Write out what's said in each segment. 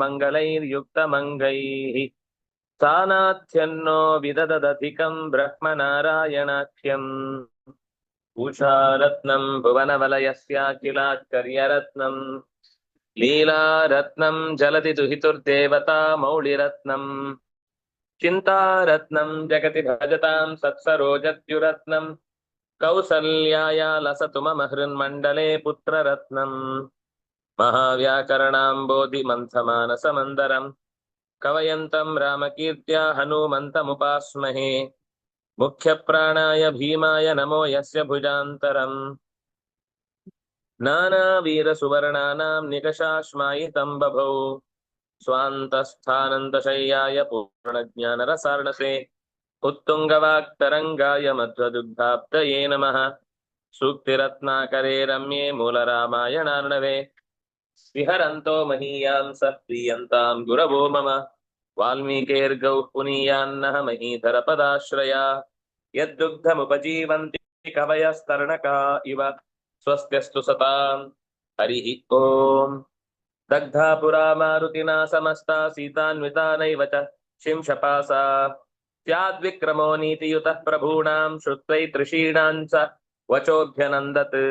मंगलैर्युक्तमङ्गैः स्थानाथ्यन्नो विददधिकम् ब्रह्मनारायणाख्यम् उषारत्नम् भुवनवलयस्याखिलाश्चर्यरत्नम् लीलारत्नम् जलति दुहितुर्देवता मौलिरत्नम् चिन्तारत्नम् जगति भजताम् सत्सरोजत्युरत्नम् कौसल्याया लसतु मम हृन्मण्डले पुत्ररत्नम् महाव्याकरणाम्बोधिमन्थमानसमन्दरम् कवयन्तम् रामकीर्त्या हनूमन्तमुपास्महे मुख्यप्राणाय भीमाय नमो यस्य भुजान्तरम् नानावीरसुवर्णानाम् निकषाश्मायितम् बभौ स्वान्तस्थानन्तशय्याय पूर्णज्ञानरसार्णसे उत्तुङ्गवाक्तरङ्गाय मध्वदुग्धाब्दये नमः सूक्तिरत्नाकरे रम्ये मूलरामायणार्णवे స్విహరంతో మహీయాంస ప్రియంతాం గురవో మమ. వాల్మీకేర్గౌ పునీయాన్నహ మహీధర పదాశ్రయా. యద్దుగ్ధముపజీవంతి కవయస్తరణకా ఇవ. స్వస్త్యస్తు సతాం. హరి ఓం. దగ్ధా పురా మారుతినా సమస్తా సీతాన్వితానైవ చ శింషపాసా స్యాద్విక్రమో నీతియుత ప్రభూణాం శ్రుత్వై తృషీణాం చ వచోభ్యనందత్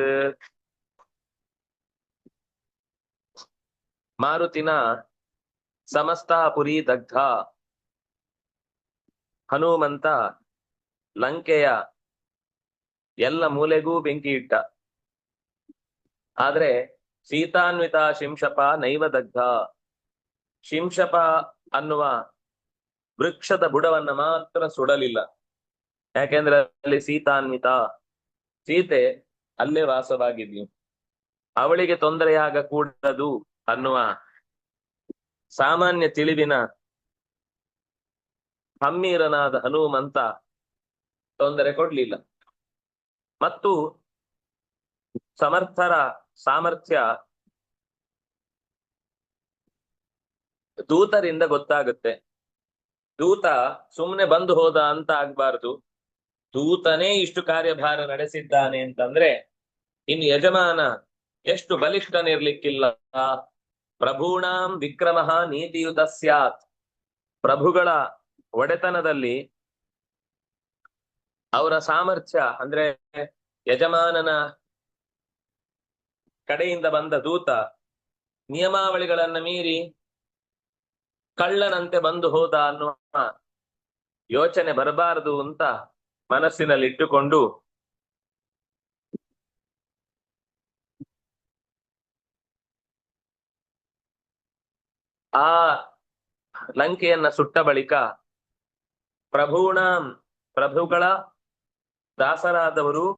ಮಾರುತಿನ ಸಮಸ್ತ ಪುರಿ ದಗ್ಧ ಹನುಮಂತ ಲಂಕೆಯ ಎಲ್ಲ ಮೂಲೆಗೂ ಬೆಂಕಿ ಇಟ್ಟ ಆದ್ರೆ ಸೀತಾನ್ವಿತ ಶಿಂಶಪ ನೈವ ದಗ್ಧ. ಶಿಂಶಪ ಅನ್ನುವ ವೃಕ್ಷದ ಬುಡವನ್ನ ಮಾತ್ರ ಸುಡಲಿಲ್ಲ. ಯಾಕೆಂದ್ರೆ ಅಲ್ಲಿ ಸೀತಾನ್ವಿತ ಸೀತೆ ಅಲ್ಲೇ ವಾಸವಾಗಿದ್ಲು. ಅವಳಿಗೆ ತೊಂದರೆಯಾಗ ಕೂಡದು ಅನ್ನುವ ಸಾಮಾನ್ಯ ತಿಳಿವಿನ ಹಮ್ಮೀರನಾದ ಹನುಮಂತ ತೊಂದರೆ ಕೊಡ್ಲಿಲ್ಲ. ಮತ್ತು ಸಮರ್ಥರ ಸಾಮರ್ಥ್ಯ ದೂತರಿಂದ ಗೊತ್ತಾಗುತ್ತೆ. ದೂತ ಸುಮ್ನೆ ಬಂದು ಹೋದ ಅಂತ ಆಗ್ಬಾರ್ದು. ದೂತನೇ ಇಷ್ಟು ಕಾರ್ಯಭಾರ ನಡೆಸಿದ್ದಾನೆ ಅಂತಂದ್ರೆ ಇನ್ ಯಜಮಾನ ಎಷ್ಟು ಬಲಿಷ್ಠನಿರ್ಲಿಕ್ಕಿಲ್ಲ. ಪ್ರಭೂಣಾಂ ವಿಕ್ರಮ ನೀತಿಯುತ ಸ್ಯಾತ್. ಪ್ರಭುಗಳ ಒಡೆತನದಲ್ಲಿ ಅವರ ಸಾಮರ್ಥ್ಯ, ಅಂದ್ರೆ ಯಜಮಾನನ ಕಡೆಯಿಂದ ಬಂದ ದೂತ, ನಿಯಮಾವಳಿಗಳನ್ನ ಮೀರಿ ಕಳ್ಳನಂತೆ ಬಂದು ಹೋದ ಅನ್ನುವ ಯೋಚನೆ ಬರಬಾರದು ಅಂತ ಮನಸ್ಸಿನಲ್ಲಿ ಆ ಲಂಕೆಯನ್ನ ಸುಟ್ಟ ಬಳಿಕ ಪ್ರಭುಣ ಪ್ರಭುಗಳ ದಾಸರಾದವರು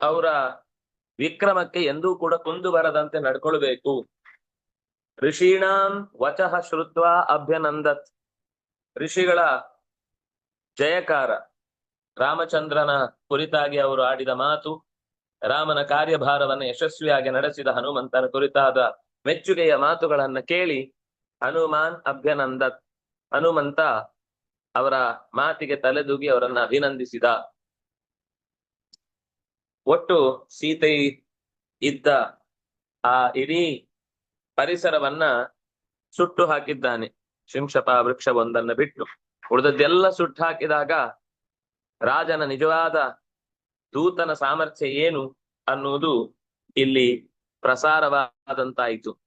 ಅವರ ವಿಕ್ರಮಕ್ಕೆ ಎಂದೂ ಕೂಡ ಕುಂದು ಬರದಂತೆ ನಡ್ಕೊಳ್ಬೇಕು. ಋಷೀಣಾಂ ವಚಃ ಶ್ರುತ್ವ ಅಭ್ಯನಂದತ್. ಋಷಿಗಳ ಜಯಕಾರ. ರಾಮಚಂದ್ರನ ಕುರಿತಾಗಿ ಅವರು ಆಡಿದ ಮಾತು, ರಾಮನ ಕಾರ್ಯಭಾರವನ್ನು ಯಶಸ್ವಿಯಾಗಿ ನಡೆಸಿದ ಹನುಮಂತನ ಕುರಿತಾದ ಮೆಚ್ಚುಗೆಯ ಮಾತುಗಳನ್ನ ಕೇಳಿ ಹನುಮಾನ್ ಅಭ್ಯನಂದ ಹನುಮಂತ ಅವರ ಮಾತಿಗೆ ತಲೆದೂಗಿ ಅವರನ್ನ ಅಭಿನಂದಿಸಿದ. ಒಟ್ಟು ಸೀತೆ ಇದ್ದ ಆ ಇಡೀ ಪರಿಸರವನ್ನ ಸುಟ್ಟು ಹಾಕಿದ್ದಾನೆ. ಶಿಂಶಪ ವೃಕ್ಷವೊಂದನ್ನ ಬಿಟ್ಟು ಉಳಿದದ್ದೆಲ್ಲ ಸುಟ್ಟು ಹಾಕಿದಾಗ ರಾಜನ ನಿಜವಾದ ದೂತನ ಸಾಮರ್ಥ್ಯ ಏನು ಅನ್ನುವುದು ಇಲ್ಲಿ ಪ್ರಸಾರವಾದಂತಾಯಿತು.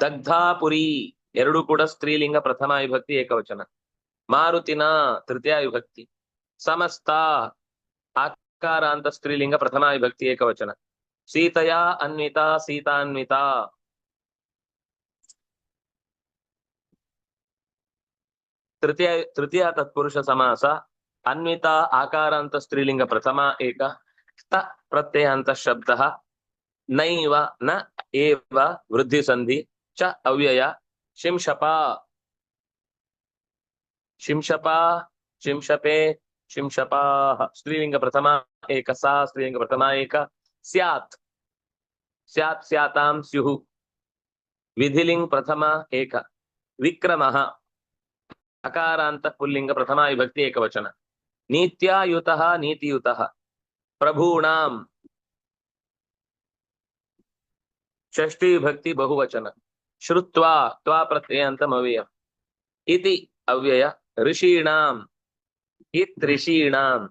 ದಗ್ಧಾಪುರಿ ಎರಡೂ ಕೂಡ ಸ್ತ್ರೀಲಿಂಗ ಪ್ರಥಮ ವಿಭಕ್ತಿ ಏಕವಚನ. ಮಾರುತಿನ ತೃತೀಯ ವಿಭಕ್ತಿ. ಸಮಸ್ತ ಆಕಾರ ಅಂತ ಸ್ತ್ರೀಲಿಂಗ ಪ್ರಥಮ ವಿಭಕ್ತಿ ಏಕವಚನ. ಸೀತೆಯ ಅನ್ವಿತಾ, ಸೀತಾನ್ವಿತಾ. ತೃತೀಯ ತೃತೀಯ ತತ್ಪುರುಷ ಸಮಾಸ. ಅನ್ವಿತಾ ಆಕಾರ ಅಂತ ಸ್ತ್ರೀಲಿಂಗ ಪ್ರಥಮ ಏಕ. ತ ಪ್ರತ್ಯಯ ಅಂತ ಶಬ್ದ. ನೈವ ನ ಏವ ವೃದ್ಧಿ ಸಂಧಿ ಚ ಅವ್ಯಯ ಶಿಂಶಪ ಶಿಂಶಪ ಶಿಂಶಪೆ ಶಿಂಶಪಾ ಸ್ತ್ರೀಲಿಂಗ ಪ್ರಥಮ ಏಕ ಸಾ ಸ್ತ್ರೀಲಿಂಗ ಪ್ರಥಮ ಏಕ ಸ್ಯಾತ್ ಸ್ಯಾತ್ ಸ್ಯಾತಾಂ ಸ್ಯುಹು ವಿಧಿಲಿಂಗ್ ಪ್ರಥಮ ಏಕ ವಿಕ್ರಮಃ ಅಕಾರಾಂತ ಪುಲ್ಲಿಂಗ ಪ್ರಥಮ ವಿಭಕ್ತಿ ಏಕವಚನ ನೀತ್ಯಾಯುತಃ ನೀತಿಯುತಃ ಪ್ರಭೂಣಾಂ ಷಷ್ಠಿ ವಿಭಕ್ತಿ ಬಹುವಚನ ಶ್ರುತ್ವಾ ತ್ವಾ ಪ್ರತ್ಯಯಾಂತಂ ಅವ್ಯಯ ಇತಿ ಅವ್ಯಯ ಋಷೀಣಾಂ ಇತ್ ಋಷೀಣಾಂ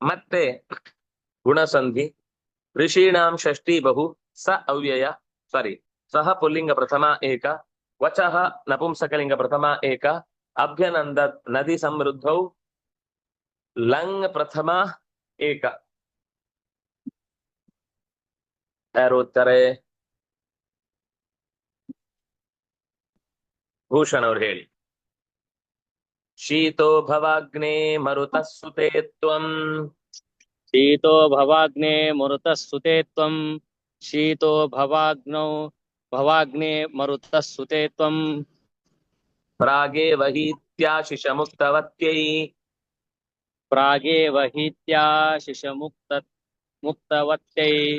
ಮತ್ತೆ ಗುಣಸಂಧಿ ಋಷೀಣಾಂ ಷಷ್ಠಿ ಬಹು ಸ ಅವ್ಯಯ ಸಾರಿ ಸಹ ಪುಲ್ಲಿಂಗ ಪ್ರಥಮ ಏಕ ವಚಃ ನಪುಂಸಕಲಿಂಗ ಪ್ರಥಮ ಏಕ ಅಭ್ಯನಂದ ನದಿ ಸಮೃದ್ಧೌ ಲಂಗ್ ಪ್ರಥಮ ಏಕ भूषण और शीतो भवाग्ने मरुत सुते शीतो भवाग्ने मरुत सुते शीतो भवाग्नो भवाग्ने मरुत सुते प्रागे वहीत्याशिष मुक्तवत्यै प्रागे वहीत्याशिष मुक्त मुक्तवत्यै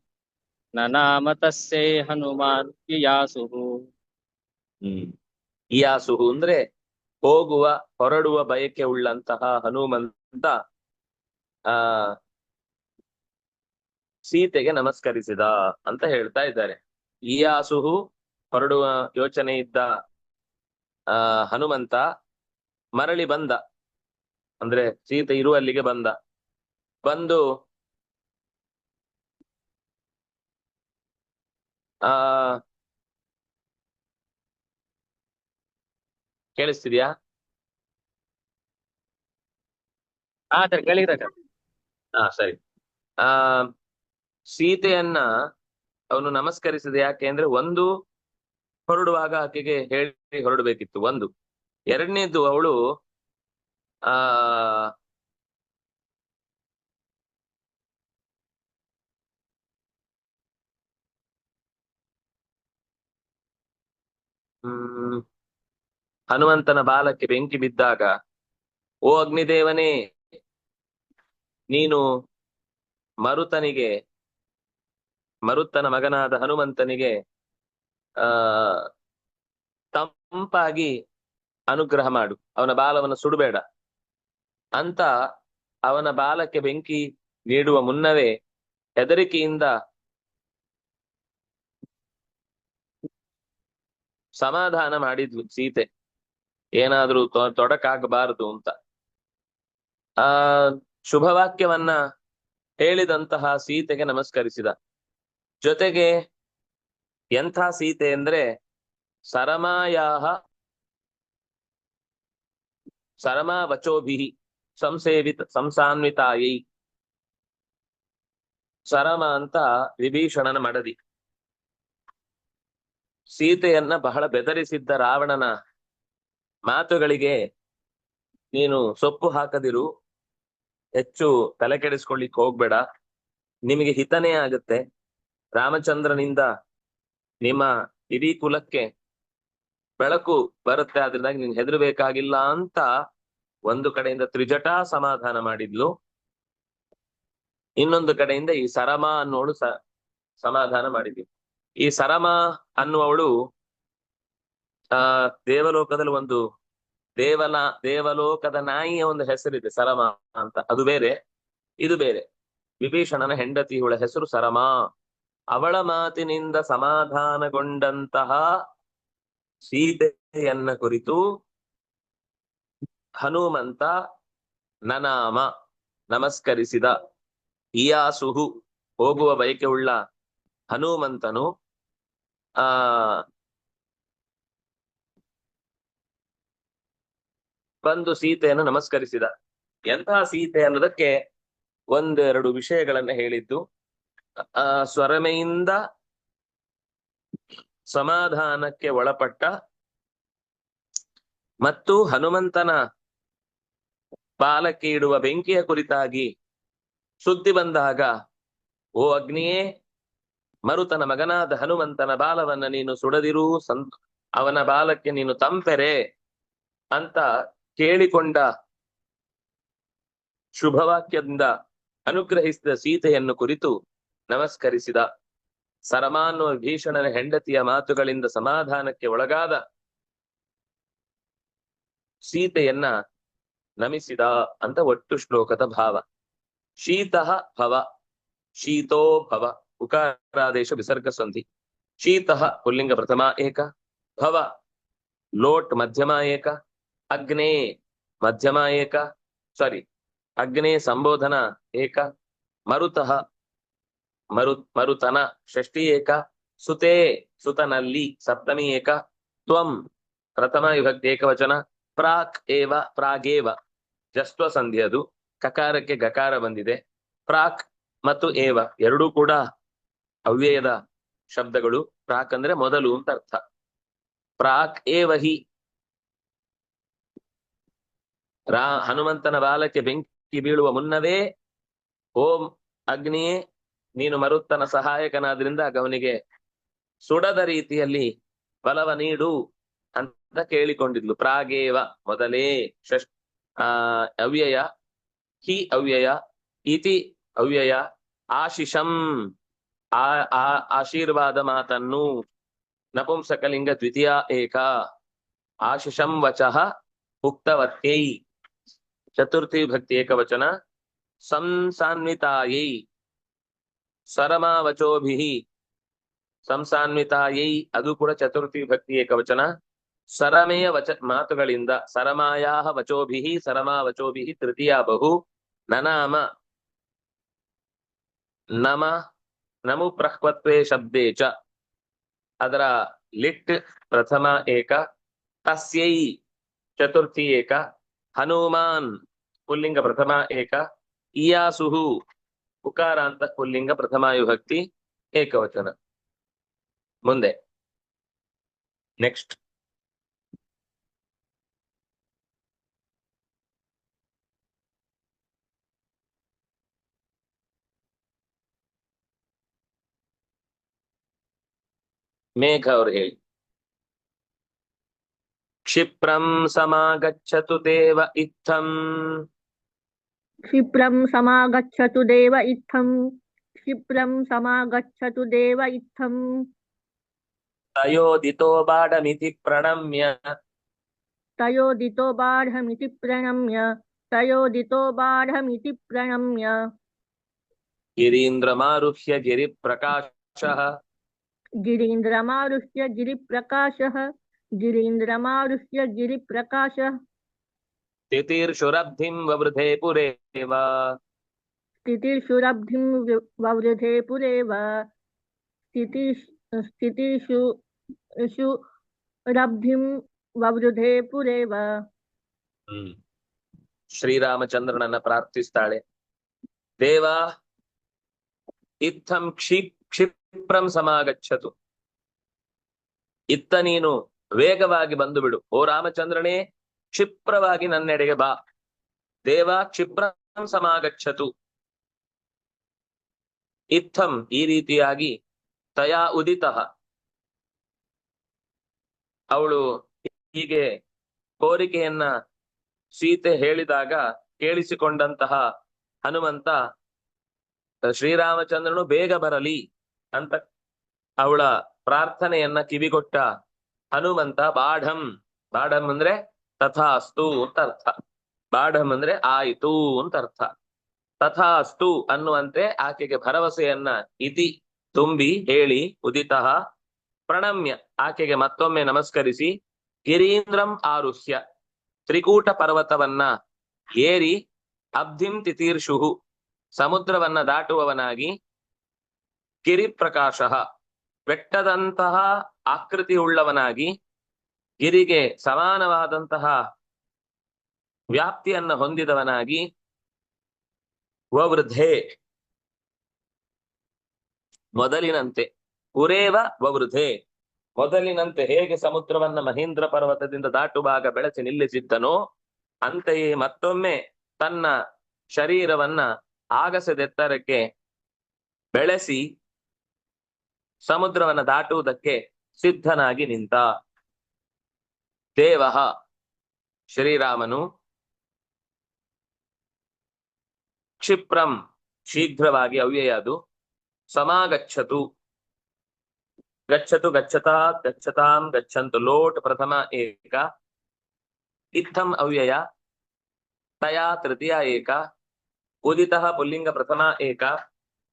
न नाम तस्यै हनुमान् इयासुः ಹ್ಮ್ ಹಿಯಾಸುಹು ಅಂದ್ರೆ ಹೋಗುವ ಹೊರಡುವ ಬಯಕೆ ಉಳ್ಳಂತಹ ಹನುಮಂತ ಆ ಸೀತೆಗೆ ನಮಸ್ಕರಿಸಿದ ಅಂತ ಹೇಳ್ತಾ ಇದ್ದಾರೆ ಇಯಾಸುಹು ಹೊರಡುವ ಯೋಚನೆ ಇದ್ದ ಆ ಹನುಮಂತ ಮರಳಿ ಬಂದ ಅಂದ್ರೆ ಸೀತೆ ಇರುವಲ್ಲಿಗೆ ಬಂದ ಬಂದು ಆ ಕೇಳಿಸ್ತಿದ್ಯಾ? ಹಾ ಸರಿ ಕೇಳಿದ್ರೆ ಹಾ ಸರಿ. ಆ ಸೀತೆಯನ್ನ ಅವನು ನಮಸ್ಕರಿಸಿದ ಯಾಕೆ ಅಂದ್ರೆ ಒಂದು ಹೊರಡುವಾಗ ಆಕೆಗೆ ಹೇಳಿ ಹೊರಡಬೇಕಿತ್ತು ಒಂದು. ಎರಡನೇದು ಅವಳು ಆ ಹನುಮಂತನ ಬಾಲಕ್ಕೆ ಬೆಂಕಿ ಬಿದ್ದಾಗ, ಓ ಅಗ್ನಿದೇವನೇ, ನೀನು ಮರುತನಿಗೆ, ಮರುತನ ಮಗನಾದ ಹನುಮಂತನಿಗೆ, ಆ, ತಂಪಾಗಿ ಅನುಗ್ರಹ ಮಾಡು. ಅವನ ಬಾಲವನ್ನು ಸುಡಬೇಡ. ಅಂತ ಅವನ ಬಾಲಕ್ಕೆ ಬೆಂಕಿ ನೀಡುವ ಮುನ್ನವೇ ಹೆದರಿಕೆಯಿಂದ ಸಮಾಧಾನ ಮಾಡಿದ್ಲು ಸೀತೆ. ಏನಾದ್ರೂ ತೊಡಕಾಗಬಾರದು ಅಂತ. ಆ ಶುಭವಾಕ್ಯವನ್ನ ಹೇಳಿದಂತಹ ಸೀತೆಗೆ ನಮಸ್ಕರಿಸಿದ. ಜೊತೆಗೆ ಎಂಥ ಸೀತೆ ಅಂದ್ರೆ ಸರಮಾಯಾಹ ಸರಮಾ ವಚೋಭಿ ಸಂಸೇವಿತ, ಸಂಸಾನ್ವಿತಾಯೈ. ಸರಮ ಅಂತ ವಿಭೀಷಣನ ಮಡದಿ. ಸೀತೆಯನ್ನ ಬಹಳ ಬೆದರಿಸಿದ್ದ ರಾವಣನ ಮಾತುಗಳಿಗೆ ನೀನು ಸೊಪ್ಪು ಹಾಕದಿರು, ಹೆಚ್ಚು ತಲೆ ಕೆಡಿಸ್ಕೊಳ್ಳಿಕ್ ಹೋಗ್ಬೇಡ. ನಿಮಗೆ ಹಿತನೇ ಆಗುತ್ತೆ. ರಾಮಚಂದ್ರನಿಂದ ನಿಮ್ಮ ಇಡೀ ಕುಲಕ್ಕೆ ಬೆಳಕು ಬರುತ್ತೆ ಅದರಿಂದಾಗಿ ನೀನ್ ಹೆದರ್ಬೇಕಾಗಿಲ್ಲ ಅಂತ ಒಂದು ಕಡೆಯಿಂದ ತ್ರಿಜಟಾ ಸಮಾಧಾನ ಮಾಡಿದ್ಲು. ಇನ್ನೊಂದು ಕಡೆಯಿಂದ ಈ ಸರಮ ಅನ್ನೋಳು ಸ, ಸಮಾಧಾನ ಮಾಡಿದ್ಲು. ಈ ಸರಮ ಅನ್ನುವವಳು, ಆ, ದೇವಲೋಕದಲ್ಲಿ ಒಂದು ದೇವನ ದೇವಲೋಕದ ನಾಯಿಯ ಒಂದು ಹೆಸರಿದೆ, ಸರಮ ಅಂತ. ಅದು ಬೇರೆ, ಇದು ಬೇರೆ. ವಿಭೀಷಣನ ಹೆಂಡತಿ, ಇವಳ ಹೆಸರು ಸರಮ. ಅವಳ ಮಾತಿನಿಂದ ಸಮಾಧಾನಗೊಂಡಂತಹ ಸೀತೆಯನ್ನ ಕುರಿತು ಹನುಮಂತ ನನಾಮ ನಮಸ್ಕರಿಸಿದ. ಇಯಾಸುಹು, ಹೋಗುವ ಉಳ್ಳ ಹನುಮಂತನು, ಆ, ಬಂದು ಸೀತೆಯನ್ನು ನಮಸ್ಕರಿಸಿದ. ಎಂತಹ ಸೀತೆ ಅನ್ನೋದಕ್ಕೆ ಒಂದೆರಡು ವಿಷಯಗಳನ್ನ ಹೇಳಿದ್ದು. ಆ, ಸ್ವರಮೆಯಿಂದ ಸಮಾಧಾನಕ್ಕೆ ಒಳಪಟ್ಟ ಮತ್ತು ಹನುಮಂತನ ಬಾಲಕ್ಕೆ ಇಡುವ ಬೆಂಕಿಯ ಕುರಿತಾಗಿ ಸುದ್ದಿ ಬಂದಾಗ, ಓ ಅಗ್ನಿಯೇ ಮರುತನ ಮಗನಾದ ಹನುಮಂತನ ಬಾಲವನ್ನ ನೀನು ಸುಡದಿರು, ಸಂತ, ಅವನ ಬಾಲಕ್ಕೆ ನೀನು ತಂಪೆರೆ ಅಂತ ಕೇಳಿಕೊಂಡ ಶುಭವಾಕ್ಯದಿಂದ ಅನುಗ್ರಹಿಸಿದ ಸೀತೆಯನ್ನು ಕುರಿತು ನಮಸ್ಕರಿಸಿದ ಸರಮಾನ್ವ ಭೀಷಣನ ಹೆಂಡತಿಯ ಮಾತುಗಳಿಂದ ಸಮಾಧಾನಕ್ಕೆ ಒಳಗಾದ ಸೀತೆಯನ್ನ ನಮಿಸಿದ ಅಂತ ಒಟ್ಟು ಶ್ಲೋಕದ ಭಾವ. ಶೀತಃ ಭವ, ಶೀತೋ ಭವ. ಉಕಾರಾದೇಶ ವಿಸರ್ಗ ಸಂಧಿ. ಶೀತ ಪುಲ್ಲಿಂಗ ಪ್ರಥಮ ಏಕ. ಭವ ಲೋಟ್ ಮಧ್ಯಮ ಏಕ. ಅಗ್ನೇ ಮಧ್ಯಮ ಏಕ. ಸಾರಿ, ಅಗ್ನೇ ಸಂಬೋಧನ ಏಕ. ಮರುತಃ ಮರು, ಮರುತನ ಷಷ್ಠಿ ಏಕ. ಸುತೇ ಸುತನಲ್ಲಿ ಸಪ್ತಮಿ ಏಕ. ತ್ವಂ ಪ್ರಥಮ ವಿಭಕ್ತಿ ಏಕವಚನ. ಪ್ರಾಕ್ ಏವ, ಪ್ರಾಗೇವ. ಜಸ್ತ್ವ ಸಂಧಿ ಅದು. ಕಕಾರಕ್ಕೆ ಗಕಾರ ಬಂದಿದೆ. ಪ್ರಾಕ್ ಮತ್ತು ಏವ ಎರಡೂ ಕೂಡ ಅವ್ಯಯದ ಶಬ್ದಗಳು ಪ್ರಾಕ್ ಅಂದ್ರೆ ಮೊದಲು ಅಂತ ಅರ್ಥ. ಪ್ರಾಕ್ ಏವಹಿ ರಾ ಹನುಮಂತನ ಬಾಲಕ್ಕೆ ಬೆಂಕಿ ಬೀಳುವ ಮುನ್ನವೇ ಓಂ ಅಗ್ನಿಯೇ, ನೀನು ಮರುತ್ತನ ಸಹಾಯಕನಾದ್ರಿಂದ ಅವನಿಗೆ ಸುಡದ ರೀತಿಯಲ್ಲಿ ಬಲವ ನೀಡು ಅಂತ ಕೇಳಿಕೊಂಡಿದ್ಲು. ಪ್ರಾಗೇವ ಮೊದಲೇ ಷಷ್ ಆ, ಅವ್ಯಯ ಹಿ ಅವ್ಯಯ ಇತಿ ಅವ್ಯಯ ಆಶಿಷಂ. ಆ ಆ ಆಶೀರ್ವಾದ ಮಾತನ್ನು ನಪುಂಸಕಲಿಂಗ ದ್ವಿತೀಯ ಏಕ ಆಶಿಷಂ ವಚಃ ಉಕ್ತವತ್ಯೈ. ಚತುರ್ಥಿ ಭಕ್ತಿ ಏಕವಚನ ಸಂಸಾನ್ವಿತಾಯೈ ಸರಮಾವಚೋಭಿ ಸಂಸಾನ್ವಿತಾಯೈ ಅದು ಕೂಡ ಚತುರ್ಥಿ ಭಕ್ತಿ ಏಕವಚನ. ಸರಮೆಯ ವಚ ಮಾತುಗಳಿಂದ ಸರಮಾಯಾಹ ವಚೋಭಿ ಸರಮಾ ವಚೋಭಿಃ ತೃತೀಯ ಬಹು. ನನಾಮ ನಮ ನಮು ಪ್ರಹ್ವತ್ವೇ ಶಬ್ದೇ ಚ. ಅದರ ಲಿಟ್ ಪ್ರಥಮ ಏಕ, ತಸ್ಯೈ ಚತುರ್ಥಿ ಏಕ, ಹನುಮಾನ್ ಪುಲ್ಲಿಂಗ ಪ್ರಥಮ ಏಕ, ಇಯಾಸುಹು ಉಕಾರಾಂತ ಪುಲ್ಲಿಂಗ ಪ್ರಥಮ ವಿಭಕ್ತಿ ಏಕವಚನ. ಮುಂದೆ. ನೆಕ್ಸ್ಟ್. मेघ और एज क्षिप्रं समागच्छतु देव इत्थम्। क्षिप्रं समागच्छतु देव इत्थम्। क्षिप्रं समागच्छतु देव इत्थम्। तयोदितो बाढमिति प्रणम्य। तयोदितो बाढमिति प्रणम्य। तयोदितो बाढमिति प्रणम्य। गिरीन्द्रमारुह्य गिरिप्रकाशः। गिरीन्द्रमारुह्य गिरिप्रकाशः गिरीन्द्रमारुह्य गिरिप्रकाशः ತಿತೀರ್ಷುರಬ್ಧಿಂ ವವೃಧೆ ಪುರೇವ स्थितिर्षुरब्धिं वि- ववृधे पुरेव स्थितिश् स्थितिषु षु रब्धिं ववृधे पुरेव ಹ್ಮ್ ಶ್ರೀರಾಮಚಂದ್ರನನ್ನ ಪ್ರಾರ್ಥಿಸ್ತಾಳೆ ದೇವ ಇತ್ತಂ ಕ್ಷಿಪ್ ಕ್ಷಿಪ್ರಂ ಸಮಾಗಚ್ಚತು ಇತ್ತ ನೀನು ವೇಗವಾಗಿ ಬಂದು ಬಿಡು ಓ ರಾಮಚಂದ್ರನೇ, ಕ್ಷಿಪ್ರವಾಗಿ ನನ್ನೆಡೆಗೆ ಬಾ. ದೇವ, ಕ್ಷಿಪ್ರಂ ಸಮಾಗಚ್ಚತು ಇತ್ತಂ ಈ ರೀತಿಯಾಗಿ ತಯಾ ಉದಿತ. ಅವಳು ಹೀಗೆ ಕೋರಿಕೆಯನ್ನ ಸೀತೆ ಹೇಳಿದಾಗ ಕೇಳಿಸಿಕೊಂಡಂತಹ ಹನುಮಂತ, ಶ್ರೀರಾಮಚಂದ್ರನು ಬೇಗ ಬರಲಿ. ಅಂತ ಅವಳ ಪ್ರಾರ್ಥನೆಯನ್ನ ಕಿವಿಗೊಟ್ಟ ಹನುಮಂತ ಬಾಢಂ. ಬಾಢಂ ಅಂದ್ರೆ ತಥಾಸ್ತು ಅಂತ ಅರ್ಥ. ಬಾಢಂ ಅಂದ್ರೆ ಆಯಿತು ಅಂತ ಅರ್ಥ. ತಥಾಸ್ತು ಅನ್ನುವಂತೆ ಆಕೆಗೆ ಭರವಸೆಯನ್ನ ಇತಿ ತುಂಬಿ ಹೇಳಿ ಉದಿತಃ ಪ್ರಣಮ್ಯ ಆಕೆಗೆ ಮತ್ತೊಮ್ಮೆ ನಮಸ್ಕರಿಸಿ, ಗಿರೀಂದ್ರಂ ಆರುಹ್ಯ ತ್ರಿಕೂಟ ಪರ್ವತವನ್ನ ಏರಿ ಅಬ್ಧಿಂ ತಿತೀರ್ಷುಹು, ಸಮುದ್ರವನ್ನ ದಾಟುವವನಾಗಿ ಗಿರಿಪ್ರಕಾಶ. ಬೆಟ್ಟದಂತಹ ಆಕೃತಿ ಉಳ್ಳವನಾಗಿ ಗಿರಿಗೆ ಸಮಾನವಾದಂತಹ ವ್ಯಾಪ್ತಿಯನ್ನ ಹೊಂದಿದವನಾಗಿ ವವೃಧೆ ಮೊದಲಿನಂತೆ ಉರೇವ ವವೃಧೆ ಮೊದಲಿನಂತೆ ಹೇಗೆ ಸಮುದ್ರವನ್ನ ಮಹೇಂದ್ರ ಪರ್ವತದಿಂದ ದಾಟುವಾಗ ಬೆಳೆಸಿ ನಿಲ್ಲಿಸಿದ್ದನೋ ಅಂತೆಯೇ ಮತ್ತೊಮ್ಮೆ ತನ್ನ ಶರೀರವನ್ನ ಆಗಸದೆತ್ತರಕ್ಕೆ ಬೆಳೆಸಿ ಸಮುದ್ರವನ್ನ ದಾಟುವುದಕ್ಕೆ ಸಿದ್ಧನಾಗಿ ನಿಂತ. ದೇವ. ಶ್ರೀರಾಮನು ಕ್ಷಿಪ್ರಂ ಶೀಘ್ರವಾಗಿ ಅವ್ಯಯ ಅದು ಸಮಾಗಚ್ಚತು. ಗಚ್ಚತು ಗಚ್ಚತಾ, ಗಚ್ಚತಾಂ ಗಚ್ಚಂತು. ಲೋಟ್ ಪ್ರಥಮ ಏಕ. ಇತ್ತಂ ಅವ್ಯಯ. ತಯಾ ತೃತೀಯ ಏಕ. ಉದಿತ ಪುಲ್ಲಿಂಗ ಪ್ರಥಮ ಏಕ.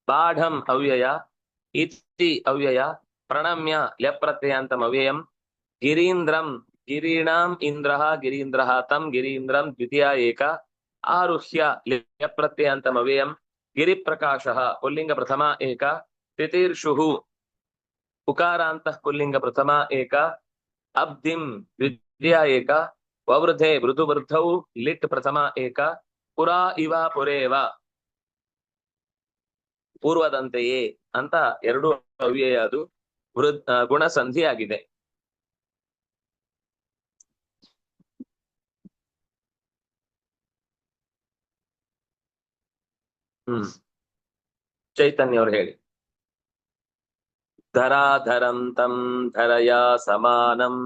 ಬಾಢಂ ಅವ್ಯಯ. ಇತ್ತಿ ಅವ್ಯಯ ಪ್ರಣಮ್ಯ ಲ್ಯಪ್ರತ್ಯಯಾಂತಂ ಅವ್ಯಯಂ ಗಿರೀಂದ್ರಂ ಗಿರೀಣಾಂ ಇಂದ್ರಃ ಗಿರೀಂದ್ರಃ ತಂ ಗಿರೀಂದ್ರಂ ದ್ವಿತೀಯ ಏಕ ಆರುಹ್ಯ ಲ್ಯಪ್ರತ್ಯಯಾಂತಂ ಅವ್ಯಯಂ ಗಿರಿಪ್ರಕಾಶಃ ಪುಲ್ಲಿಂಗ ಪ್ರಥಮ ಏಕ ತಿತೀರ್ಷುಃ ಉಕಾರಾಂತಃ ಪುಲ್ಲಿಂಗ ಪ್ರಥಮ ಏಕ ಅಬ್ಧಿಂ ದ್ವಿತೀಯ ಏಕ ವವೃಧೆ ಮೃದುವೃದ್ಧೌ ಲಿಟ್ ಪ್ರಥಮ ಏಕ ಪುರಾ ಇವ ಪುರೇವ ಪೂರ್ವದಂತೆಯೇ ಅಂತ ಎರಡು ಅವ್ಯಯ ಅದು ಗುಣ ಸಂಧಿ ಹ್ಮ್. ಚೈತನ್ಯ ಅವ್ರು ಹೇಳಿ. ಧರಾಧರಂತಂ ಧರಯ ಸಮಾನಂ.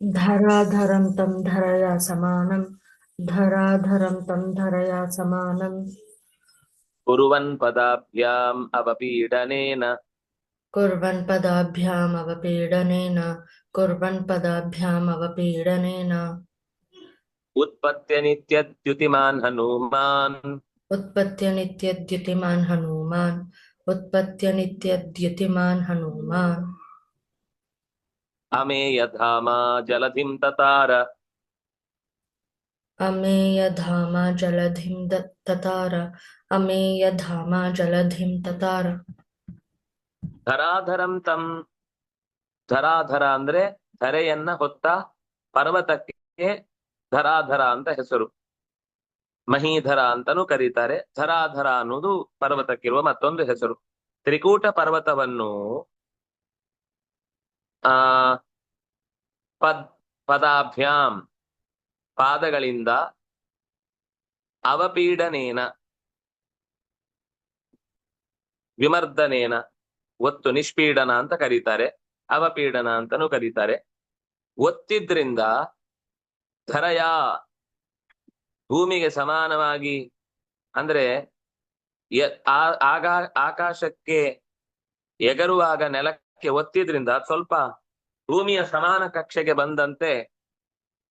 ಧರಾಧರಂ ತಂ ಧರಯ ಸಮಾನಂ. धराधरं तं धरया समानम् कुर्वन् पदाभ्याम् अवपीडनेन। कुर्वन् पदाभ्याम् अवपीडनेन। कुर्वन् पदाभ्याम् अवपीडनेन। उत्पत्यनित्यद्युतिमान् हनुमान्। उत्पत्यनित्यद्युतिमान् हनुमान्। उत्पत्यनित्यद्युतिमान् हनुमान्। अमेयधामा जलधिं ततार। ಅಮೇಯ ಧಾಮ ಜಲಧಿಂ ತತಾರ ಅಮೇಯಧಾಮ ಜಲಧಿಂ ತತಾರ ಧರಾಧರಂ ತಂ ಧರಾಧರ ಅಂದ್ರೆ ಧರೆಯನ್ನ ಹೊತ್ತ ಪರ್ವತಕ್ಕೆ ಧರಾಧರ ಅಂತ ಹೆಸರು. ಮಹೀಧರ ಅಂತಾನು ಕರೀತಾರೆ. ಧರಾಧರ ಅನ್ನೋದು ಪರ್ವತಕ್ಕಿರುವ ಮತ್ತೊಂದು ಹೆಸರು. ತ್ರಿಕೂಟ ಪರ್ವತವನ್ನು, ಆ, ಪದ್, ಪದಾಭ್ಯಾಂ ಪಾದಗಳಿಂದ ಅವಪೀಡನೇನ, ವಿಮರ್ದನೇನ, ಒತ್ತು ನಿಷ್ಪೀಡನ ಅಂತ ಕರೀತಾರೆ. ಅವಪೀಡನ ಅಂತಾನೂ ಕರೀತಾರೆ. ಒತ್ತಿದ್ರಿಂದ ಧರಯ ಭೂಮಿಗೆ ಸಮಾನವಾಗಿ, ಅಂದ್ರೆ ಆಗ, ಆಕಾಶಕ್ಕೆ ಎಗರುವಾಗ ನೆಲಕ್ಕೆ ಒತ್ತಿದ್ರಿಂದ ಸ್ವಲ್ಪ ಭೂಮಿಯ ಸಮಾನ ಕಕ್ಷೆಗೆ ಬಂದಂತೆ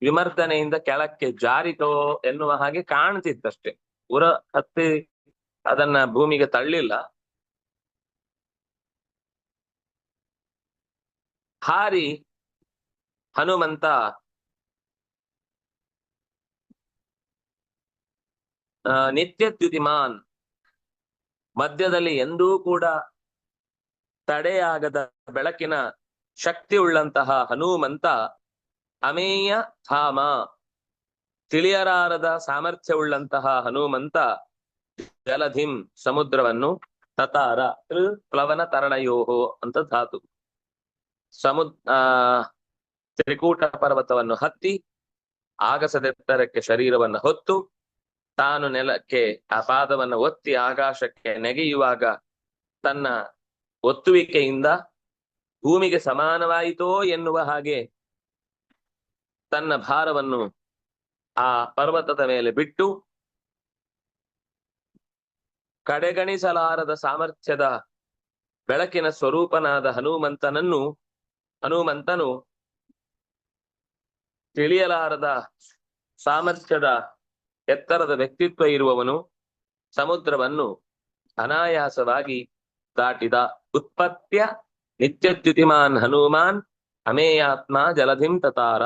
ವಿಮರ್ದನೆಯಿಂದ ಕೆಳಕ್ಕೆ ಜಾರಿತೋ ಎನ್ನುವ ಹಾಗೆ ಕಾಣ್ತಿತ್ತಷ್ಟೆ. ಉರ ಹತ್ತಿ ಅದನ್ನ ಭೂಮಿಗೆ ತಳ್ಳಿಲ್ಲ. ಹಾರಿ ಹನುಮಂತ ಆ, ನಿತ್ಯದ್ಯುತಿಮಾನ್ ಮಧ್ಯದಲ್ಲಿ ಎಂದೂ ಕೂಡ ತಡೆಯಾಗದ ಬೆಳಕಿನ ಶಕ್ತಿ ಉಳ್ಳಂತಹ ಹನುಮಂತ ಅಮೇಯ ಧಾಮ. ತಿಳಿಯರಾರದ ಸಾಮರ್ಥ್ಯವುಳ್ಳಂತಹ ಹನುಮಂತ ಜಲಧಿಂ ಸಮುದ್ರವನ್ನು ತತಾರ. ಪ್ಲವನ ತರಣಯೋಹೋ ಅಂತ ಧಾತು. ಸಮುದ್ ತ್ರಿಕೂಟ ಪರ್ವತವನ್ನು ಹತ್ತಿ ಆಗಸದೆತ್ತರಕ್ಕೆ ಶರೀರವನ್ನು ಹೊತ್ತು ತಾನು ನೆಲಕ್ಕೆ, ಆ ಪಾದವನ್ನು ಒತ್ತಿ ಆಕಾಶಕ್ಕೆ ನೆಗೆಯುವಾಗ ತನ್ನ ಒತ್ತುವಿಕೆಯಿಂದ ಭೂಮಿಗೆ ಸಮಾನವಾಯಿತೋ ಎನ್ನುವ ಹಾಗೆ ತನ್ನ ಭಾರವನ್ನು ಆ ಪರ್ವತದ ಮೇಲೆ ಬಿಟ್ಟು ಕಡೆಗಣಿಸಲಾರದ ಸಾಮರ್ಥ್ಯದ ಬೆಳಕಿನ ಸ್ವರೂಪನಾದ ಹನುಮಂತನನ್ನು, ಹನುಮಂತನು ತಿಳಿಯಲಾರದ ಸಾಮರ್ಥ್ಯದ ಎತ್ತರದ ವ್ಯಕ್ತಿತ್ವ ಇರುವವನು ಸಮುದ್ರವನ್ನು ಅನಾಯಾಸವಾಗಿ ದಾಟಿದ ಉತ್ಪತ್ತ್ಯ ನಿತ್ಯದ್ಯುತಿಮಾನ್ ಹನುಮಾನ್ ಅಮೇಯಾತ್ಮ ಜಲಧಿಂ ತತಾರ.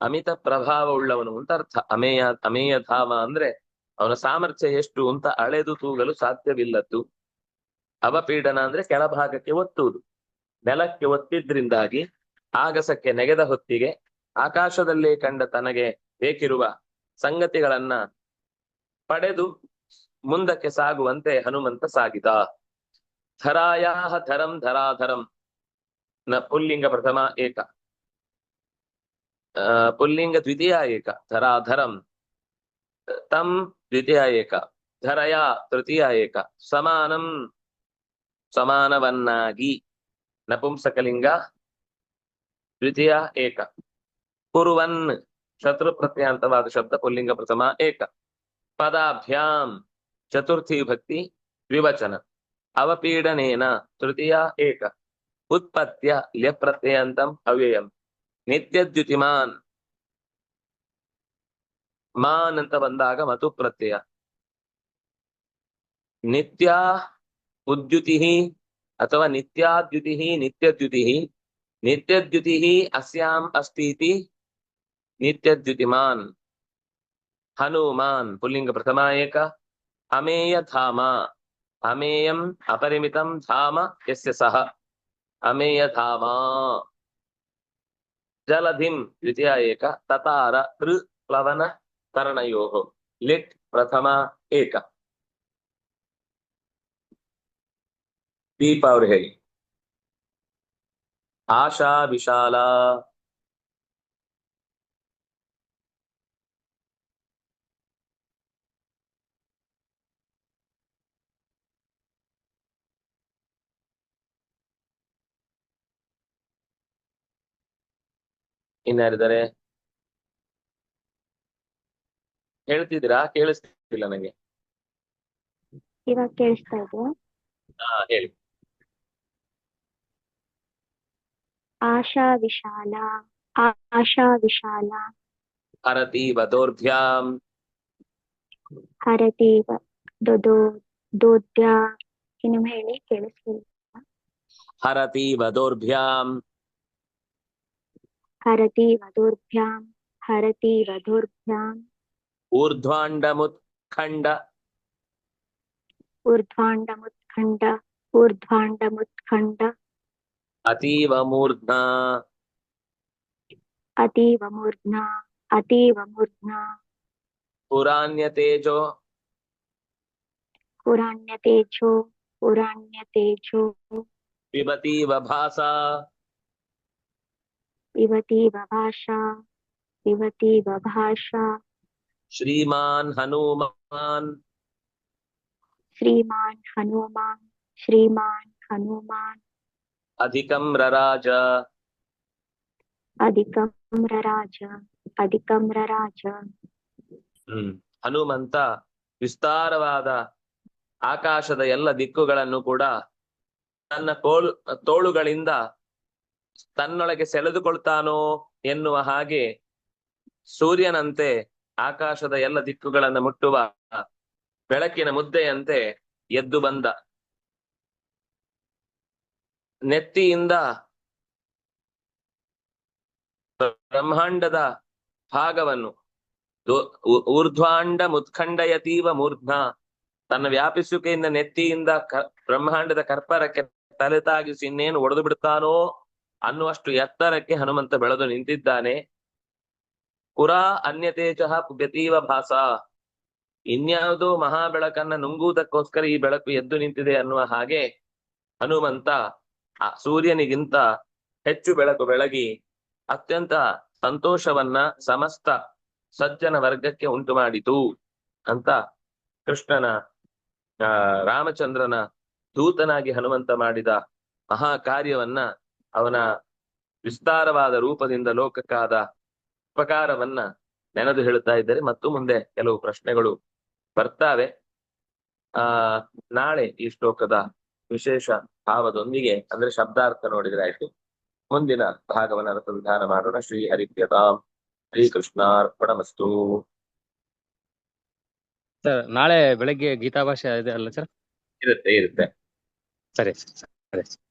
ಅಮಿತ ಪ್ರಭಾವವುಳ್ಳವನು ಅಂತ ಅರ್ಥ. ಅಮೇಯ ಅಮೇಯ ಧಾಮ ಅಂದ್ರೆ ಅವನ ಸಾಮರ್ಥ್ಯ ಎಷ್ಟು ಅಂತ ಅಳೆದು ತೂಗಲು ಸಾಧ್ಯವಿಲ್ಲದ್ದು. ಅವಪೀಡನ ಅಂದ್ರೆ ಕೆಳಭಾಗಕ್ಕೆ ಒತ್ತುವುದು. ನೆಲಕ್ಕೆ ಒತ್ತಿದ್ರಿಂದಾಗಿ ಆಗಸಕ್ಕೆ ನೆಗೆದ ಹೊತ್ತಿಗೆ ಆಕಾಶದಲ್ಲೇ ಕಂಡ ತನಗೆ ಬೇಕಿರುವ ಸಂಗತಿಗಳನ್ನ ಪಡೆದು ಮುಂದಕ್ಕೆ ಸಾಗುವಂತೆ ಹನುಮಂತ ಸಾಗಿದ. ಧರಾಯಾಹ ಧರಂ ಧರಾಧರಂ ನ ಪುಲ್ಲಿಂಗ ಪ್ರಥಮ ಏಕ. ಆ, ಪುಲ್ಲಿಂಗ ದ್ವಿತೀಯ ಏಕ ಧರಾಧರಂ ತಂ ದ್ವಿತೀಯ ಏಕ ಧರಯ ತೃತೀಯ ಏಕ ಸಮಾನಂ ಸಮಾನವನ್ನಾಗಿ ನಪುಂಸಕಲಿಂಗ ದ್ವಿತೀಯ ಏಕ ಕುರುವನ್ ಶತ್ರು ಪ್ರತ್ಯಂತವಾದ ಶಬ್ದ ಪುಲ್ಲಿಂಗ ಪ್ರಥಮ ಏಕ ಪದಾಭ್ಯಾಂ ಚತುರ್ಥಿ ಭಕ್ತಿ ದ್ವಿವಚನ ಅವಪೀಡನೇನ ತೃತೀಯ ಏಕ ಉತ್ಪತ್ಯ ಲ್ಯಪ್ರತ್ಯಯಂತಂ ಅವ್ಯಯಂ ನಿತ್ಯದ್ಯುತಿಮಾನ್. ಮಾನ್ ಅಂತ ಬಂದಾಗ ಮತು ಪ್ರತ್ಯಯ. ನಿತ್ಯ ಉದ್ಯುತಿ ಅಥವಾ ನಿತ್ಯಾದ್ಯುತಿ ನಿತ್ಯದ್ಯುತಿ ನಿತ್ಯದ್ಯುತಿ ಅಸ್ಯಾಂ ಅಸ್ತಿ ನಿತ್ಯದ್ಯುತಿಮಾನ್. ಹನುಮಾನ್ ಪುಲ್ಲಿಂಗ ಪ್ರಥಮ ಏಕ. ಅಮೇಯ ಧಾಮ. ಅಮೇಯಂ ಅಪರಿಮಿತಂ ಧಾಮ ಯಸ್ಯ ಸಹ. ಅಮೇಯ ಧಾಮ. ಜಲಧಿಂ ದ್ವಿತೀಯ ಏಕ ತತಾರ ಋ ಪ್ಲವನ ಕರ್ಣಯೋಃ ಲಿಟ್ ಪ್ರಥಮ ಏಕ ದೀಪ ಅವ್ರು ಹೇಳಿ ಆಶಾ ಇನ್ಯಾರಿದ್ದಾರೆ ಹೇಳ್ತಿದ್ದೀರಾ ಕೇಳಿಸ್ತಿಲ್ಲ ನನಗೆ ಇವಾಗ ಕೇಳಿಸ್ತಾ ಇದೆ ಹಾ ಹೇಳಿ. ಆಶಾ ವಿಶಾಲ ಆಶಾ ವಿಶಾಲ. ಹರತಿ ವದೋರ್ಭ್ಯಾಂ ಹರತಿ ವ- ದೊದೋ ದೋದ್ಯ ಇನ್ನೊಮ್ಮೆ ಹೇಳಿ ಕೇಳಿಸ್ಲಿಲ್ಲ ಹರತಿ ವದೋರ್ಭ್ಯಾಂ हरति वधुर्भ्याम हरति वधुर्भ्याम। ऊर्ध्वाण्डमुत्खण्ड। ऊर्ध्वाण्डमुत्खण्ड ऊर्ध्वाण्डमुत्खण्ड। अतीवमूर्ध्ना। अतीवमूर्ध्ना अतीवमूर्ध्ना। पुराण्यतेजो। पुराण्यतेजो पुराण्यतेजो। पिबतीव भासा। ಪಿಬತೀವ ಭಾಷಾ ಇವತೀವ ಭಾಷಾ ಶ್ರೀಮಾನ್ ಹನುಮಾನ್ ಶ್ರೀಮಾನ್ ಹನುಮಾನ್ ಶ್ರೀಮಾನ್ ಹನುಮಾನ್ ಅಧಿಕಂ ರರಾಜ ಅಧಿಕಂ ರರಾಜ ಅಧಿಕಂ ರರಾಜ ಹ್ಮ್ ಹನುಮಂತ ವಿಸ್ತಾರವಾದ ಆಕಾಶದ ಎಲ್ಲ ದಿಕ್ಕುಗಳನ್ನು ಕೂಡ ತನ್ನ ತೋಳು ತೋಳುಗಳಿಂದ ತನ್ನೊಳಗೆ ಸೆಳೆದುಕೊಳ್ತಾನೋ ಎನ್ನುವ ಹಾಗೆ ಸೂರ್ಯನಂತೆ ಆಕಾಶದ ಎಲ್ಲ ದಿಕ್ಕುಗಳನ್ನು ಮುಟ್ಟುವ ಬೆಳಕಿನ ಮುದ್ದೆಯಂತೆ ಎದ್ದು ಬಂದ. ನೆತ್ತಿಯಿಂದ ಬ್ರಹ್ಮಾಂಡದ ಭಾಗವನ್ನು ಊರ್ಧ್ವಾಂಡ ಮುತ್ಖಂಡಯತೀವ ಮೂರ್ಧ್ನ ತನ್ನ ವ್ಯಾಪಿಸುವಿಕೆಯಿಂದ ನೆತ್ತಿಯಿಂದ ಬ್ರಹ್ಮಾಂಡದ ಕರ್ಪರಕ್ಕೆ ತಲೆ ತಾಗಿಸಿ ಇನ್ನೇನು ಒಡೆದು ಬಿಡ್ತಾನೋ ಅನ್ನುವಷ್ಟು ಎತ್ತರಕ್ಕೆ ಹನುಮಂತ ಬೆಳೆದು ನಿಂತಿದ್ದಾನೆ. ಪುರಾ ಅನ್ಯತೇಜಃ ವ್ಯತೀವ ಭಾಸ. ಇನ್ಯಾವುದೋ ಮಹಾ ಬೆಳಕನ್ನ ನುಂಗುವುದಕ್ಕೋಸ್ಕರ ಈ ಬೆಳಕು ಎದ್ದು ನಿಂತಿದೆ ಅನ್ನುವ ಹಾಗೆ ಹನುಮಂತ, ಆ ಸೂರ್ಯನಿಗಿಂತ ಹೆಚ್ಚು ಬೆಳಕು ಬೆಳಗಿ ಅತ್ಯಂತ ಸಂತೋಷವನ್ನ ಸಮಸ್ತ ಸಜ್ಜನ ವರ್ಗಕ್ಕೆ ಉಂಟು ಮಾಡಿತು ಅಂತ ಕೃಷ್ಣನ ರಾಮಚಂದ್ರನ ದೂತನಾಗಿ ಹನುಮಂತ ಮಾಡಿದ ಮಹಾ ಕಾರ್ಯವನ್ನ ಅವನ ವಿಸ್ತಾರವಾದ ರೂಪದಿಂದ ಲೋಕಕ್ಕಾದ ಉಪಕಾರವನ್ನ ನೆನೆದು ಹೇಳುತ್ತಾ ಇದ್ದಾರೆ. ಮತ್ತು ಮುಂದೆ ಕೆಲವು ಪ್ರಶ್ನೆಗಳು ಬರ್ತಾವೆ. ಆ ನಾಳೆ ಈ ಶ್ಲೋಕದ ವಿಶೇಷ ಭಾವದೊಂದಿಗೆ ಅಂದ್ರೆ ಶಬ್ದಾರ್ಥ ನೋಡಿದ್ರೆ ಆಯ್ತು. ಮುಂದಿನ ಭಾಗವನ್ನ ಅನುಸಂಧಾನ ಮಾಡೋಣ. ಶ್ರೀ ಹರಿಪ್ಯತಾಂ ಶ್ರೀ ಕೃಷ್ಣಾರ್ಪಣಮಸ್ತು. ಸರ್ ನಾಳೆ ಬೆಳಗ್ಗೆ ಗೀತಾ ಭಾಷೆ ಇದೆ ಅಲ್ಲ ಸರ್? ಇರುತ್ತೆ ಇರುತ್ತೆ. ಸರಿ ಸರಿ.